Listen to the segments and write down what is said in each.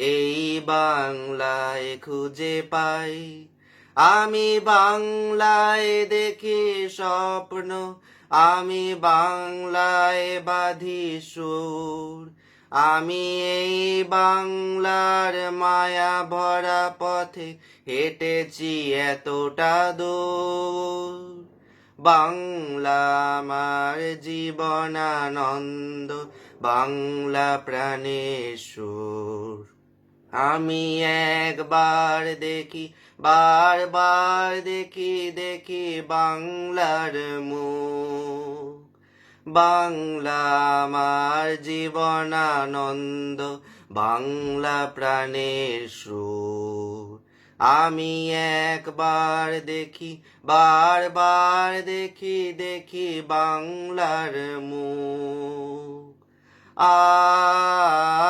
এই বাংলায় খুঁজে পাই। আমি বাংলায় দেখি স্বপ্ন, আমি বাংলায় বাঁধি সুর। আমি এই বাংলার মায়া ভরা পথে হেঁটেছি এতটা দূর। বাংলা আমার জীবনানন্দ, বাংলা প্রাণের সুর। আমি একবার দেখি, বারবার দেখি দেখি বাংলার মুখ। বাংলা আমার জীবনানন্দ, বাংলা প্রাণের সুর। আমি একবার দেখি, বারবার দেখি দেখি বাংলার মুখ। আ আ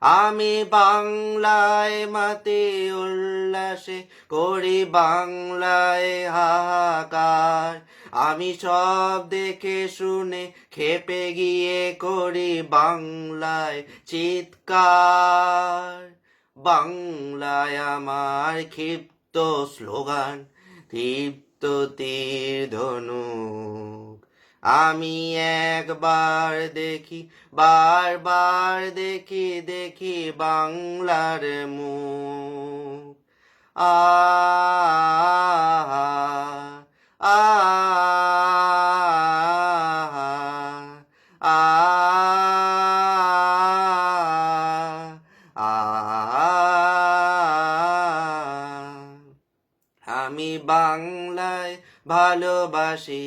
আমি বাংলায় মাতে উল্লাসে করি বাংলায় হাহাকার। আমি সব দেখে শুনে খেপে গিয়ে করি বাংলায় চিৎকার। বাংলায় আমার ক্ষিপ্ত স্লোগান, ক্ষিপ্ত তীর ধনুক আমি একবার দেখি বারবার দেখি দেখি বাংলার আ আ আ আমি বাংলায় ভালোবাসি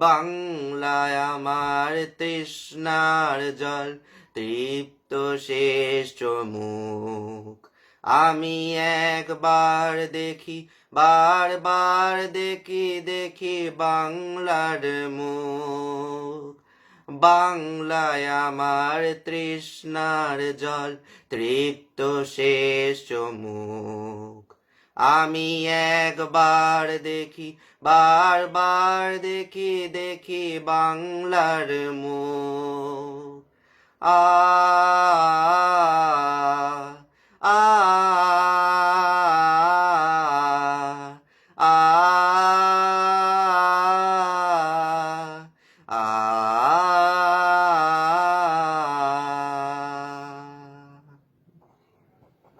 বাংলায় আমার তৃষ্ণার জল, তৃপ্ত শেষ মুখ আমি একবার দেখি, বারবার দেখি দেখি বাংলার মুখ। বাংলায় আমার তৃষ্ণার জল, তৃপ্ত শেষ মুখ আমি একবার দেখি, বারবার দেখি দেখি বাংলার মুখ। আ